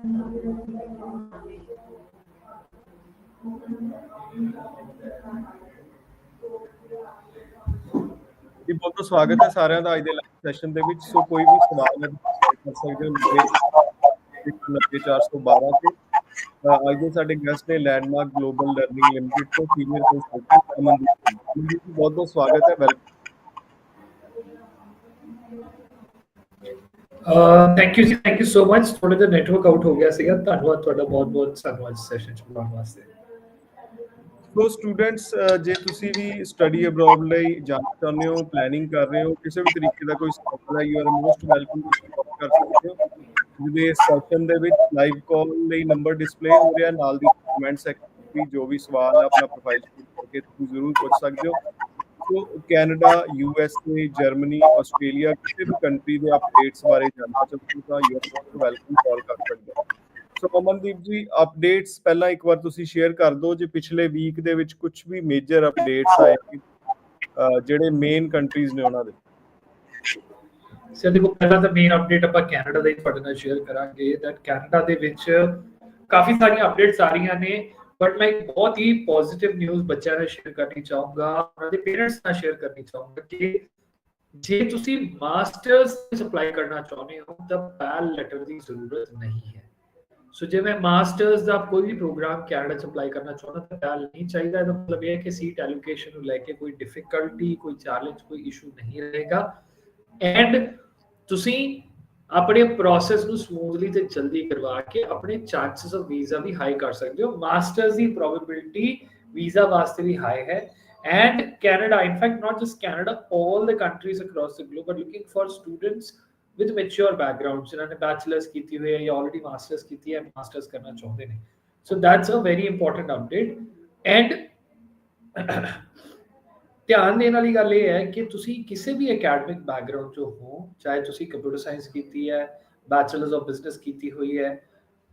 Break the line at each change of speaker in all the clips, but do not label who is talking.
ਜੀ ਬਹੁਤ ਬਹੁਤ ਸਵਾਗਤ ਹੈ ਸਾਰਿਆਂ ਦਾ ਅੱਜ ਦੇ ਲਾਈਵ ਸੈਸ਼ਨ ਦੇ ਵਿੱਚ ਸੋ ਕੋਈ ਵੀ ਸਵਾਲ ਹੈ ਕਰ ਸਕਦੇ ਹੋ ਮੇਰੇ 412 ਤੇ ਅਹ ਅੱਜ ਦੇ ਸਾਡੇ ਗੈਸਟ ਨੇ ਲੈਂਡਮਾਰਕ ਗਲੋਬਲ ਲਰਨਿੰਗ ਲਿਮਟਿਡ ਤੋਂ ਸੀਨੀਅਰ ਕੰਸਲਟੈਂਟ ਅਮਨਦੀਪ ਸਿੰਘ ਅਮਨਦੀਪ ਜੀ ਬਹੁਤ ਬਹੁਤ ਸਵਾਗਤ ਹੈ welcome
thank you ji thank you so much ਥੋੜਾ ਜਿਹਾ ਨੈਟਵਰਕ ਆਊਟ ਹੋ ਗਿਆ ਸੀਗਾ। ਧੰਨਵਾਦ ਤੁਹਾਡਾ, ਬਹੁਤ ਬਹੁਤ ਸਾਨੂੰ ਅੱਜ ਸੈਸ਼ਨ ਚ ਬੁਲਾਉਣ ਵਾਸਤੇ।
ਸੋ ਸਟੂਡੈਂਟਸ ਜੇ ਤੁਸੀਂ ਵੀ ਸਟੱਡੀ ਅਬਰੋਡ ਲਈ ਜਾਣਾ ਚਾਹੁੰਦੇ ਹੋ ਪਲੈਨਿੰਗ ਕਰ ਰਹੇ ਹੋ, ਕਿਸੇ ਵੀ ਤਰੀਕੇ ਦਾ ਕੋਈ ਸਵਾਲ ਹੈ you are most welcome to call ਕਰ ਸਕਦੇ ਹੋ। ਜਿਹਦੇ ਸੈਸ਼ਨ ਦੇ ਵਿੱਚ ਲਾਈਵ ਕਾਲ ਲਈ ਨੰਬਰ ਡਿਸਪਲੇ ਹੋ ਰਿਹਾ, ਨਾਲ ਦੀ ਕਮੈਂਟ ਸੈਕਸ਼ਨ ਵੀ ਜੋ ਵੀ ਸਵਾਲ ਹੈ, ਆਪਣਾ ਪ੍ਰੋਫਾਈਲ ਕਰਕੇ ਤੁਸੀਂ ਜ਼ਰੂਰ ਪੁੱਛ ਸਕਦੇ ਹੋ। So Canada, U S A, Germany, Australia ਕਿਸੇ ਵੀ ਕੰਟਰੀ ਦੇ ਅਪਡੇਟਸ ਬਾਰੇ ਜਾਣਨਾ ਚਾਹੁੰਦੇ ਹੋ ਤਾਂ you are most welcome call ਕਰ ਸਕਦੇ ਹੋ। ਸੋ ਅਮਨਦੀਪ ਜੀ ਅਪਡੇਟਸ ਪਹਿਲਾਂ ਇੱਕ ਵਾਰ ਤੁਸੀਂ ਸ਼ੇਅਰ ਕਰ ਦਿਓ ਜੇ ਪਿਛਲੇ ਵੀਕ ਦੇ ਵਿੱਚ ਕੁਝ ਵੀ ਮੇਜਰ ਅਪਡੇਟਸ ਆਏ ਅਹ ਜਿਹੜੇ ਮੇਨ ਕੰਟਰੀਜ਼ ਨੇ ਉਹਨਾਂ ਦੇ।
ਸਰ, ਦੇਖੋ, ਪਹਿਲਾਂ ਤਾਂ ਮੇਨ ਅਪਡੇਟ ਆਪਾਂ ਕੈਨੇਡਾ ਦਾ ਹੀ ਤੁਹਾਡੇ ਨਾਲ ਸ਼ੇਅਰ ਕਰਾਂਗੇ ਦੈਟ ਕੈਨੇਡਾ ਦੇ ਵਿੱਚ ਕਾਫੀ ਸਾਰੀਆਂ ਅਪਡੇਟਸ ਆ ਰਹੀਆਂ ਨੇ। ਬਟ ਮੈਂ ਬਹੁਤ ਹੀ ਪੋਜ਼ਿਟਿਵ ਨਿਊਜ਼ ਬੱਚਿਆਂ ਨਾਲ ਸ਼ੇਅਰ ਕਰਨੀ ਚਾਹੂੰਗਾ ਉਹਨਾਂ ਦੇ ਪੇਰੈਂਟਸ ਨਾਲ ਸ਼ੇਅਰ ਕਰਨੀ ਚਾਹੂੰਗਾ ਕਿ ਜੇ ਤੁਸੀਂ ਮਾਸਟਰਸ ਅਪਲਾਈ ਕਰਨਾ ਚਾਹੁੰਦੇ ਹੋ ਤਾਂ ਪੈਲ ਲੈਟਰ ਦੀ ਜ਼ਰੂਰਤ ਨਹੀਂ ਹੈ ਸੋ ਜੇ ਮੈਂ ਮਾਸਟਰਸ ਦਾ ਕੋਈ ਵੀ ਪ੍ਰੋਗਰਾਮ ਕੈਨੇਡਾ ਚ ਅਪਲਾਈ ਕਰਨਾ ਚਾਹੁੰਦਾ ਤਾਂ ਪੈਲ ਨਹੀਂ ਚਾਹੀਦਾ ਇਹਦਾ ਮਤਲਬ ਇਹ ਹੈ ਕਿ ਸੀਟ ਐਲੋਕੇਸ਼ਨ ਨੂੰ ਲੈ ਕੇ ਕੋਈ ਡਿਫਿਕਲਟੀ ਕੋਈ ਚੈਲੰਜ ਕੋਈ ਇਸ਼ੂ ਨਹੀਂ ਰਹੇਗਾ ਐਂਡ ਤੁਸੀਂ ਆਪਣੇ ਪ੍ਰੋਸੈਸ ਨੂੰ ਸਮੂਥਲੀ ਤੇ ਜਲਦੀ ਕਰਵਾ ਕੇ ਆਪਣੇ ਚਾਂਸਸ ਆਫ ਵੀਜ਼ਾ ਵੀ ਹਾਈ ਕਰ ਸਕਦੇ ਹੋ। ਮਾਸਟਰਸ ਦੀ ਪ੍ਰੋਬੇਬਿਲਿਟੀ ਵੀਜ਼ਾ ਵਾਸਤੇ ਵੀ ਹਾਈ ਹੈ। And Canada in fact not just Canada all the countries across the globe are looking for students with mature backgrounds ਜਿਨ੍ਹਾਂ ਨੇ ਬੈਚਲਰਸ ਕੀਤੀ ਹੋਈ ਹੈ ਜਾਂ ਆਲਰੇਡੀ ਮਾਸਟਰਸ ਕੀਤੀ ਹੈ ਮਾਸਟਰਸ ਕਰਨਾ ਚਾਹੁੰਦੇ ਨੇ। So that's a very important update and ਧਿਆਨ ਦੇਣ ਵਾਲੀ ਗੱਲ ਇਹ ਹੈ ਕਿ ਤੁਸੀਂ ਕਿਸੇ ਵੀ ਅਕੈਡਮਿਕ ਬੈਕਗ੍ਰਾਉਂਡ ਚੋਂ ਹੋ, ਚਾਹੇ ਤੁਸੀਂ ਕੰਪਿਊਟਰ ਸਾਇੰਸ ਕੀਤੀ ਹੈ ਬੈਚਲਰਸ ਆਫ ਬਿਜ਼ਨਸ ਕੀਤੀ ਹੋਈ ਹੈ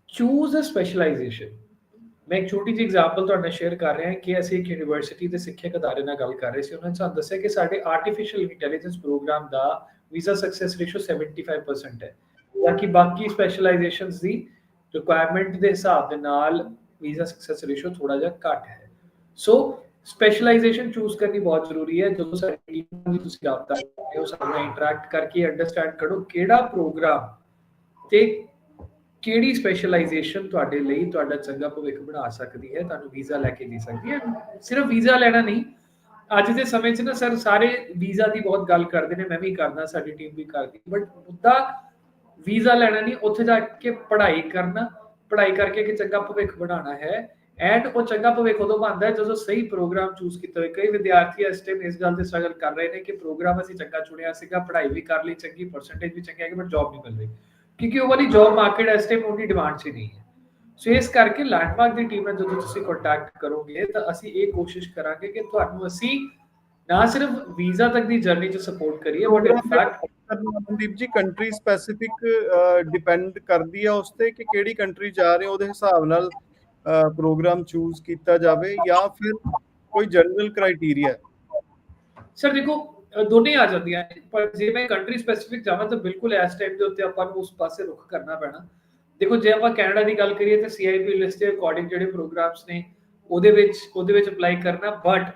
ਚੂਜ਼ ਅ ਸਪੈਸ਼ਲਾਈਜੇਸ਼ਨ ਮੈਂ ਇੱਕ ਛੋਟੀ ਜਿਹੀ ਐਗਜ਼ਾਮਪਲ ਤੁਹਾਡੇ ਨਾਲ ਸ਼ੇਅਰ ਕਰ ਰਿਹਾ ਕਿ ਅਸੀਂ ਇੱਕ ਯੂਨੀਵਰਸਿਟੀ ਦੇ ਸਿੱਖਿਅਕ ਅਦਾਰੇ ਨਾਲ ਗੱਲ ਕਰ ਰਹੇ ਸੀ, ਉਹਨਾਂ ਨੇ ਸਾਨੂੰ ਦੱਸਿਆ ਕਿ ਸਾਡੇ ਆਰਟੀਫੀਸ਼ੀਅਲ ਇੰਟੈਲੀਜੈਂਸ ਪ੍ਰੋਗਰਾਮ ਦਾ ਵੀਜ਼ਾ ਸਕਸੈਸ ਰੇਸ਼ੋ 75% ਹੈ। ਬਾਕੀ ਬਾਕੀ ਸਪੈਸ਼ਲਾਈਜੇਸ਼ਨਸ ਦੀ ਰਿਕੁਆਇਰਮੈਂਟ ਦੇ ਹਿਸਾਬ ਦੇ ਨਾਲ ਵੀਜ਼ਾ ਸਕਸੈਸ ਰੇਸ਼ੋ ਥੋੜਾ ਜਿਹਾ ਘੱਟ ਹੈ। ਸੋ ਸਪੈਸ਼ਲਾਈਜੇਸ਼ਨ ਚੂਜ਼ ਕਰਨੀ ਬਹੁਤ ਜ਼ਰੂਰੀ ਹੈ ਜਦੋਂ ਸਾਡੀ ਟੀਮ ਨਾਲ ਤੁਸੀਂ ਰਾਬਤਾ ਕਰਦੇ ਹੋ ਸਾਡੇ ਨਾਲ ਇੰਟਰੈਕਟ ਕਰਕੇ ਅੰਡਰਸਟੈਂਡ ਕਰੋ ਕਿਹੜਾ ਪ੍ਰੋਗਰਾਮ ਤੇ ਕਿਹੜੀ ਸਪੈਸ਼ਲਾਈਜੇਸ਼ਨ ਤੁਹਾਡੇ ਲਈ ਤੁਹਾਡਾ ਚੰਗਾ ਭਵਿੱਖ ਬਣਾ ਸਕਦੀ ਹੈ ਤੁਹਾਨੂੰ ਵੀਜ਼ਾ ਲੈ ਕੇ ਦੇ ਸਕਦੀ ਹੈ ਸਿਰਫ ਵੀਜ਼ਾ ਲੈਣਾ ਨਹੀਂ ਅੱਜ ਦੇ ਸਮੇਂ 'ਚ ਨਾ ਸਰ ਸਾਰੇ ਵੀਜ਼ਾ ਦੀ ਬਹੁਤ ਗੱਲ ਕਰਦੇ ਨੇ ਮੈਂ ਵੀ ਕਰਦਾ ਸਾਡੀ ਟੀਮ ਵੀ ਕਰਦੀ ਬਟ ਮੁੱਦਾ ਵੀਜ਼ਾ ਲੈਣਾ ਨਹੀਂ ਉੱਥੇ ਜਾ ਕੇ ਪੜ੍ਹਾਈ ਕਰਨਾ ਪੜ੍ਹਾਈ ਕਰਕੇ ਕਿ ਚੰਗਾ ਭਵਿੱਖ ਬਣਾਉਣਾ ਹੈ ਐਂਡ ਉਹ ਚੰਗਾ ਭਵਿੱਖ ਉਦੋਂ ਬਣਦਾ ਜਦੋਂ ਸਹੀ ਪ੍ਰੋਗਰਾਮ ਚੂਜ਼ ਕੀਤਾ ਹੋਵੇ ਕਈ ਵਿਦਿਆਰਥੀ ਇਸ ਟਾਈਮ ਇਸ ਗੱਲ ਤੇ ਸਟਰਗਲ ਕਰ ਰਹੇ ਨੇ ਕਿ ਪ੍ਰੋਗਰਾਮ ਅਸੀਂ ਚੰਗਾ ਚੁਣਿਆ ਸੀਗਾ ਪੜ੍ਹਾਈ ਵੀ ਕਰ ਲਈ ਚੰਗੀ ਪਰਸੈਂਟੇਜ ਵੀ ਚੰਗੀ ਆ ਗਈ ਬਟ ਜੌਬ ਨਹੀਂ ਮਿਲ ਰਹੀ। ਕਿਉਂਕਿ ਉਹ ਵਾਲੀ ਜੌਬ ਮਾਰਕੀਟ ਇਸ ਟਾਈਮ ਉਹਦੀ ਡਿਮਾਂਡ 'ਚ ਨਹੀਂ ਹੈ। ਸੋ ਇਸ ਕਰਕੇ ਲੈਂਡਮਾਰਕ ਦੀ ਟੀਮ ਨਾਲ ਜਦੋਂ ਤੁਸੀਂ ਕੰਟੈਕਟ ਕਰੋਗੇ ਤਾਂ ਅਸੀਂ ਇਹ ਕੋਸ਼ਿਸ਼ ਕਰਾਂਗੇ ਕਿ ਤੁਹਾਨੂੰ ਅਸੀਂ ਨਾ ਸਿਰਫ ਵੀਜ਼ਾ ਤੱਕ ਦੀ ਜਰਨੀ 'ਚ ਸਪੋਰਟ ਕਰੀਏ but in fact
Mandeep ji country specific depend ਕਰਦੀ ਆ ਉਸ ਤੇ ਕਿ ਕਿਹੜੀ ਕੰਟਰੀ ਜਾ ਰਹੇ ਹੋ ਉਹਦੇ ਹਿਸਾਬ ਨਾਲ ਪ੍ਰੋਗਰਾਮ ਚੂਜ਼ ਕੀਤਾ ਜਾਵੇ ਜਾਂ ਫਿਰ ਕੋਈ ਜਨਰਲ ਕ੍ਰਾਈਟੇਰੀਆ
ਸਰ ਦੇਖੋ ਅ, ਦੋਨੇ ਆ ਜਾਂਦੀਆਂ ਨੇ ਪਰ ਜੇ ਮੈਂ ਕੰਟਰੀ ਸਪੈਸੀਫਿਕ ਜਾਵਾਂ ਤਾਂ ਬਿਲਕੁਲ ਇਸ ਟਾਈਮ ਦੇ ਉੱਤੇ ਆਪਾਂ ਨੂੰ ਉਸ ਪਾਸੇ ਰੁਖ ਕਰਨਾ ਪੈਣਾ। ਦੇਖੋ ਜੇ ਆਪਾਂ ਕੈਨੇਡਾ ਦੀ ਗੱਲ ਕਰੀਏ ਤਾਂ ਸੀਆਈਪੀ ਲਿਸਟ ਦੇ ਅਕੋਰਡਿੰਗ ਜਿਹੜੇ ਪ੍ਰੋਗਰਾਮਸ ਨੇ ਉਹਦੇ ਵਿੱਚ ਉਹਦੇ ਵਿੱਚ ਅਪਲਾਈ ਕਰਨਾ ਬਟ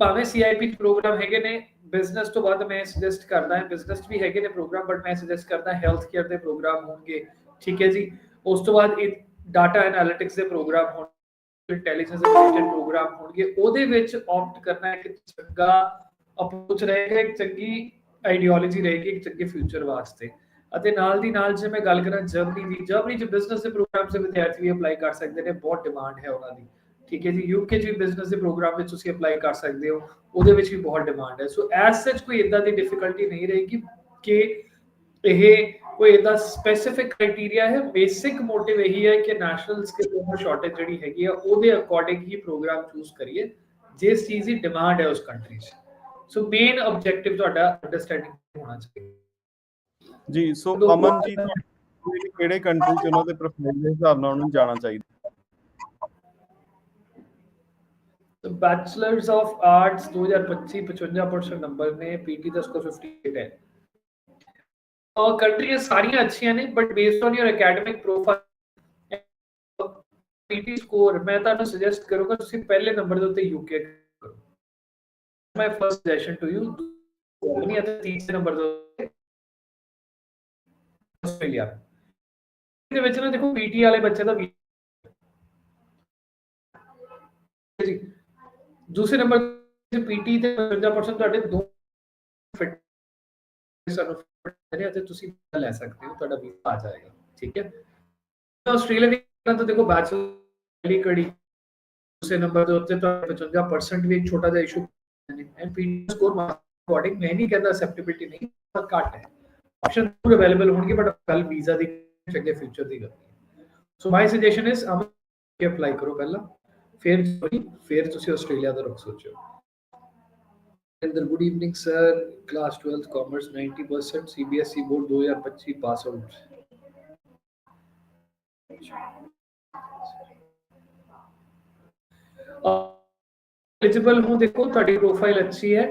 ਭਾਵੇਂ ਸੀਆਈਪੀ ਪ੍ਰੋਗਰਾਮ ਹੈਗੇ ਨੇ ਬਿਜ਼ਨਸ ਤੋਂ ਬਾਅਦ ਮੈਂ ਸੁਜੈਸਟ ਕਰਦਾ ਹਾਂ ਬਿਜ਼ਨਸ ਵੀ ਹੈਗੇ ਨੇ ਪ੍ਰੋਗਰਾਮ ਬਟ ਮੈਂ ਸੁਜੈਸਟ ਕਰਦਾ ਹੈਲਥ ਕੇਅਰ ਦੇ ਪ੍ਰੋਗਰਾਮ ਹੋਣਗੇ ਠੀਕ ਹੈ ਜੀ? ਉਸ ਤੋਂ ਬਾਅਦ ਇਹ ਡਾਟਾ ਐਨਾਲਿਟਿਕਸ ਦੇ ਪ੍ਰੋਗਰਾਮ ਹੋਣ ਇੰਟੈਲੀਜੈਂਸ ਰਿਲੇਟਡ ਪ੍ਰੋਗਰਾਮ ਹੋਣਗੇ, ਉਹਦੇ ਵਿੱਚ ਆਪਟ ਕਰਨਾ ਇੱਕ ਚੰਗਾ ਅਪਰੋਚ ਰਹੇਗਾ, ਇੱਕ ਚੰਗੀ ਆਈਡੀਓਲੋਜੀ ਰਹੇਗੀ, ਇੱਕ ਚੰਗੇ ਫਿਊਚਰ ਵਾਸਤੇ। ਅਤੇ ਨਾਲ ਦੀ ਨਾਲ ਜੇ ਮੈਂ ਗੱਲ ਕਰਾਂ ਜਰਮਨੀ ਦੀ ਜਰਮਨੀ ਚ ਬਿਜ਼ਨਸ ਦੇ ਪ੍ਰੋਗਰਾਮ ਦੇ ਵਿਦਿਆਰਥੀ ਵੀ ਅਪਲਾਈ ਕਰ ਸਕਦੇ ਨੇ, ਬਹੁਤ ਡਿਮਾਂਡ ਹੈ ਉਹਨਾਂ ਦੀ। ਠੀਕ ਹੈ ਜੀ ਯੂਕੇ ਚ ਵੀ ਬਿਜ਼ਨਸ ਦੇ ਪ੍ਰੋਗਰਾਮ ਵਿੱਚ ਤੁਸੀਂ ਅਪਲਾਈ ਕਰ ਸਕਦੇ ਹੋ, ਉਹਦੇ ਵਿੱਚ ਵੀ ਬਹੁਤ ਡਿਮਾਂਡ ਹੈ। ਸੋ ਐਸ ਸੱਚ ਕੋਈ ਇਦਾਂ ਦੀ ਡਿਫਿਕਲਟੀ ਨਹੀਂ ਰਹੇਗੀ ਕਿ ਇਹ ਕੋਈ ਇਦਾਂ ਸਪੈਸੀਫਿਕ ਕ੍ਰਾਈਟੇਰੀਆ ਹੈ ਬੇਸਿਕ ਮੋਟਿਵ ਇਹੀ ਹੈ ਕਿ ਨੈਸ਼ਨਲ ਸਕਿੱਲ ਲੇਬਰ ਸ਼ਾਰਟੇਜ ਜਿਹੜੀ ਹੈਗੀ ਆ ਉਹਦੇ ਅਕੋਰਡਿੰਗ ਹੀ ਪ੍ਰੋਗਰਾਮ ਚੂਜ਼ ਕਰੀਏ ਜਿਸ ਚੀਜ਼ ਦੀ ਡਿਮਾਂਡ ਹੈ ਉਸ ਕੰਟਰੀ 'ਚ ਸੋ ਮੇਨ ਆਬਜੈਕਟਿਵ ਤੁਹਾਡਾ ਅੰਡਰਸਟੈਂਡਿੰਗ ਹੋਣਾ ਚਾਹੀਦਾ
ਜੀ ਸੋ
ਲੋਕ-
ਅਮਨ ਜੀ ਤੁਹਾਨੂੰ ਕਿਹੜੇ ਕੰਟਰੀ ਚ ਉਹਨਾਂ ਦੇ ਪ੍ਰੋਫਾਈਲ ਦੇ ਹਿਸਾਬ ਨਾਲ ਉਹਨੂੰ ਜਾਣਾ ਚਾਹੀਦਾ
तो बैचलर्स ऑफ आर्ट्स 2025 55% नंबर ने पीटी ਦਾ ਸਕੋਰ 58 ਹੈ ਔਰ ਕੰਟਰੀਆਂ ਸਾਰੀਆਂ ਅੱਛੀਆਂ ਨੇ but based on your academic profile PT score ਮੈਂ ਤੁਹਾਨੂੰ ਸੁਜੈਸਟ ਕਰੂੰਗਾ ਤੁਸੀਂ ਪਹਿਲੇ ਨੰਬਰ ਦੇ ਉੱਤੇ ਯੂਕੇ ਕਰੋ my first suggestion to you Germany ਅਤੇ ਤੀਸਰੇ ਨੰਬਰ ਦੇ ਉੱਤੇ ਆਸਟ੍ਰੇਲੀਆ ਦੇ ਵਿੱਚ ਨਾ ਦੇਖੋ ਪੀਟੀ ਵਾਲੇ ਬੱਚੇ ਦਾ ਵੀ ਜੀ ਦੂਸਰੇ ਨੰਬਰ ਤੇ ਪੀਟੀ ਤੇ 50% ਤੁਹਾਡੇ ਦੋ ਫਿਟ ਸਾਨੂੰ fit ਨੇ ਅਤੇ ਤੁਸੀਂ ਲੈ ਸਕਦੇ ਹੋ, ਤੁਹਾਡਾ ਵੀਜ਼ਾ ਆ ਜਾਏਗਾ, ਠੀਕ ਹੈ? ਆਸਟ੍ਰੇਲੀਆ ਦੀ ਤਾਂ ਦੇਖੋ ਬੈਚਲਰ ਲਈ ਕੜੀ, ਦੂਸਰੇ ਨੰਬਰ ਦੇ ਉੱਤੇ ਤਾਂ 55% ਵੀ ਇੱਕ ਛੋਟਾ ਜਿਹਾ issue and PT score according ਮੈਂ ਨਹੀਂ ਕਹਿੰਦਾ ਅਸੈਪਟੇਬਿਲਿਟੀ ਨਹੀਂ, ਪਰ ਘੱਟ ਹੈ। ਆਪਸ਼ਨ ਪੂਰੇ ਅਵੇਲੇਬਲ ਹੋਣਗੇ ਬਟ ਕੱਲ ਵੀਜ਼ਾ ਦੀ ਅੱਗੇ ਫਿਊਚਰ ਦੀ ਗੱਲ ਸੋ ਮਾਈ ਸਜੈਸ਼ਨ ਇਜ਼ ਅਮ ਕਿ ਅਪਲਾਈ ਕਰੋ ਪਹਿਲਾਂ, ਫਿਰ ਫਿਰ ਤੁਸੀਂ ਆਸਟ੍ਰੇਲੀਆ ਦਾ ਰੁਖ ਸੋਚੋ Inder good evening sir class 12th commerce 90% CBSE board 2025 pass out eligible ਹੋ ਦੇਖੋ, ਤੁਹਾਡੀ ਪ੍ਰੋਫਾਈਲ ਅੱਛੀ ਹੈ।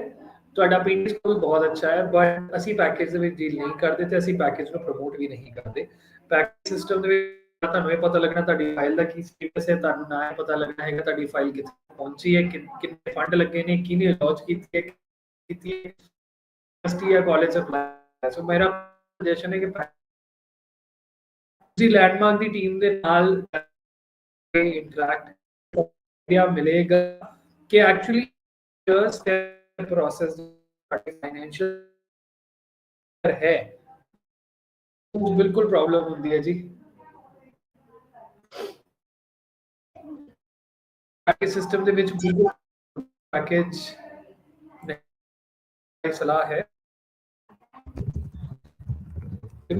ਤੁਹਾਡਾ ਪੀਟੀ ਸਕੋਰ ਬਹੁਤ ਅੱਛਾ ਹੈ ਬਟ ਅਸੀਂ ਪੈਕੇਜ ਦੇ ਵਿੱਚ ਡੀਲ ਨਹੀਂ ਕਰਦੇ ਤੇ ਅਸੀਂ ਪੈਕੇਜ ਨੂੰ ਪ੍ਰਮੋਟ ਵੀ ਨਹੀਂ ਕਰਦੇ। ਪੈਕੇਜ ਸਿਸਟਮ ਦੇ ਵਿੱਚ ਤੁਹਾਨੂੰ ਇਹ ਪਤਾ ਲੱਗਣਾ ਤੁਹਾਡੀ ਫਾਈਲ ਦਾ ਕੀ ਸਟੇਟਸ ਹੈ, ਤੁਹਾਨੂੰ ਨਾ ਇਹ ਪਤਾ ਲੱਗਣਾ ਹੈਗਾ ਤੁਹਾਡੀ ਫਾਈਲ ਕਿੱਥੇ ਪਹੁੰਚੀ ਹੈ ਕਿ- ਕਿੰਨੇ ਫੰਡ ਲੱਗੇ ਨੇ, ਕਿਹਨੇ ਲਾਂਚ ਕੀਤੀ ਹੈ ਕੀਤੀ ਹੈ ਯੂਨੀਵਰਸਿਟੀ ਜਾਂ ਕਾਲਜ ਅਪਲਾਈ ਸੋ ਮੇਰਾ ਸਜੈਸ਼ਨ ਹੈ ਕਿ ਤੁਸੀਂ ਲੈਂਡਮਾਰਕ ਦੀ ਟੀਮ ਦੇ ਨਾਲ ਇੰਟਰੈਕਟ ਆਈਡੀਆ ਮਿਲੇਗਾ ਕਿ ਐਕਚੁਅਲੀ ਸਟੈਪ ਪ੍ਰੋਸੈਸ ਫਾਈਨੈਂਸ਼ੀਅਲ ਹੈ, ਉਹ ਬਿਲਕੁਲ ਪ੍ਰੋਬਲਮ ਹੁੰਦੀ ਹੈ ਜੀ। ਪੈਕੇਜ ਸਿਸਟਮ ਦੇ ਵਿੱਚ ਬਿਲਕੁਲ ਪੈਕੇਜ ਸਲਾਹ ਹੈ।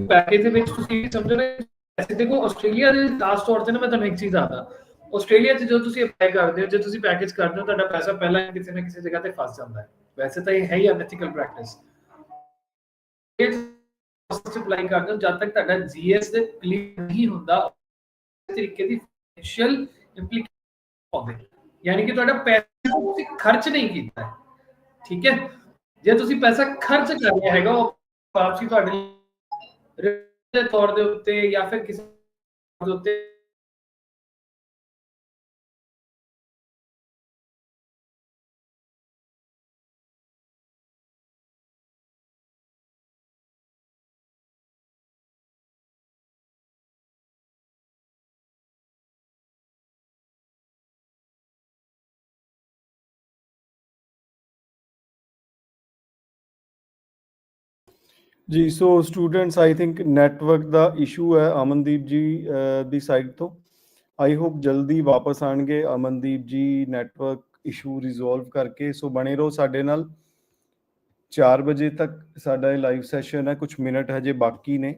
ਪੈਕੇਜ ਦੇ ਵਿੱਚ ਤੁਸੀਂ ਇਹ ਸਮਝੋ ਨਾ ਐਸੇ ਦੇਖੋ ਆਸਟ੍ਰੇਲੀਆ ਦੇ ਲਾਸਟ ਤੌਰ ਤੇ ਨਾ ਮੈਂ ਤੁਹਾਨੂੰ ਇੱਕ ਚੀਜ਼ ਆਦਾ ਆਸਟ੍ਰੇਲੀਆ 'ਚ ਜਦੋਂ ਤੁਸੀਂ ਅਪਲਾਈ ਕਰਦੇ ਹੋ, ਜੇ ਤੁਸੀਂ ਪੈਕੇਜ ਕਰਦੇ ਹੋ, ਤੁਹਾਡਾ ਪੈਸਾ ਪਹਿਲਾਂ ਹੀ ਕਿਸੇ ਨਾ ਕਿਸੇ ਜਗ੍ਹਾ ਤੇ ਫਸ ਜਾਂਦਾ ਹੈ। ਵੈਸੇ ਤਾਂ ਇਹ ਹੈ ਹੀ ਅਨੈਥੀਕਲ ਪ੍ਰੈਕਟਿਸ ਇਹ ਤੁਸੀਂ ਅਪਲਾਈ ਕਰਦੇ ਹੋ, ਜਦ ਤੱਕ ਤੁਹਾਡਾ ਜੀਐਸ ਦੇ ਕਲੀਅਰ ਨਹੀਂ ਹੁੰਦਾ ਇਸ ਤਰੀਕੇ ਦੀ ਫਾਈਨੈਂਸ਼ੀਅਲ ਇੰਪਲੀਕੇਸ਼ਨ ਆਉਂਦੇ ਯਾਨੀ ਕਿ ਤੁਹਾਡਾ ਪੈਸਾ ਤੁਸੀਂ ਖਰਚ ਨਹੀਂ ਕੀਤਾ ਹੈ। ਠੀਕ ਹੈ? ਜੇ ਤੁਸੀਂ ਪੈਸਾ ਖਰਚ ਕਰ ਰਿਹਾ ਹੈਗਾ, ਉਹ ਵਾਪਸੀ ਤੁਹਾਡੇ ਦੇ ਤੌਰ ਦੇ ਉੱਤੇ ਜਾਂ ਫਿਰ ਕਿਸੇ ਦੇ ਉੱਤੇ
ਜੀ so students I think network the issue ਹੈ ਅਮਨਦੀਪ ਜੀ ਦੀ ਸਾਈਡ ਤੋਂ। ਆਈ ਹੋਪ ਜਲਦੀ ਵਾਪਸ ਆਣਗੇ ਅਮਨਦੀਪ ਜੀ ਨੈਟਵਰਕ ਇਸ਼ੂ ਰਿਜ਼ੋਲਵ ਕਰਕੇ। ਸੋ ਬਣੇ ਰਹੋ ਸਾਡੇ ਨਾਲ। 4 ਵਜੇ ਤੱਕ ਸਾਡਾ ਇਹ ਲਾਈਵ ਸੈਸ਼ਨ ਹੈ ਕੁਝ ਮਿੰਟ ਹਜੇ ਬਾਕੀ ਨੇ।